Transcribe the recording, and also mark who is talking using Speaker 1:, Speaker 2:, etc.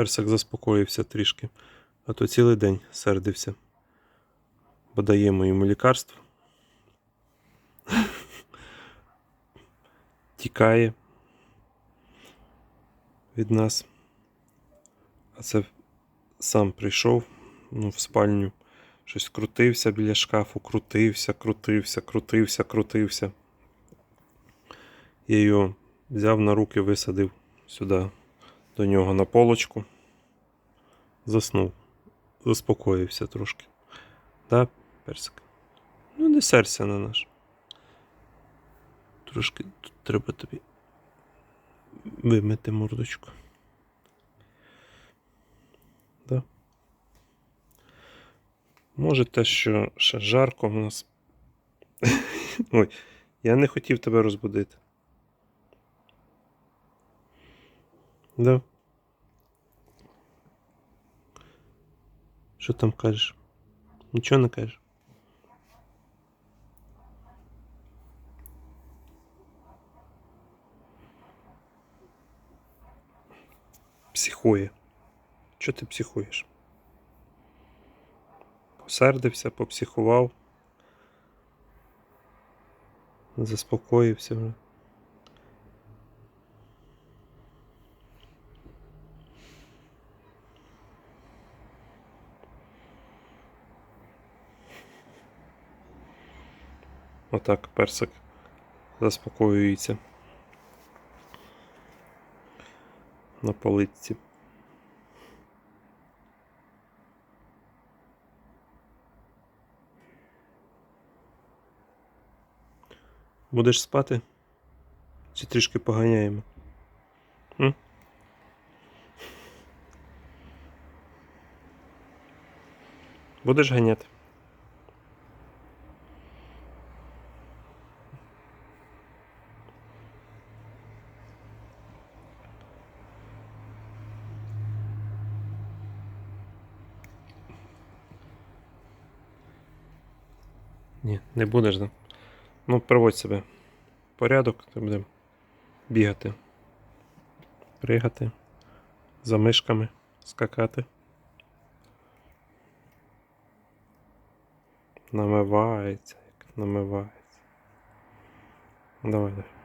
Speaker 1: Персик заспокоївся трішки, а то цілий день сердився. Бо даємо йому лікарство. Тікає від нас. А це сам прийшов ну, в спальню, щось крутився біля шкафу, крутився, крутився, крутився, крутився. Я його взяв на руки, висадив сюди до нього на полочку. Заснув. Заспокоївся трошки. Да, персик? Ну, не серця на наш. Трошки тут треба тобі вимити мордочку. Да. Може те, що ще жарко в нас. Ой, я не хотів тебе розбудити. Да. Що там кажеш? Нічого не кажеш? Психує. Чого ти психуєш? Посердився, попсихував. Заспокоївся вже. Отак персик заспокоюється на поличці. Будеш спати? Чи трішки поганяємо? М? Будеш ганяти? Ні, не будеш, да? Ну, приводь себе порядок, то будемо бігати, пригати, за мишками скакати. Намивається, як намивається. Давай, давай.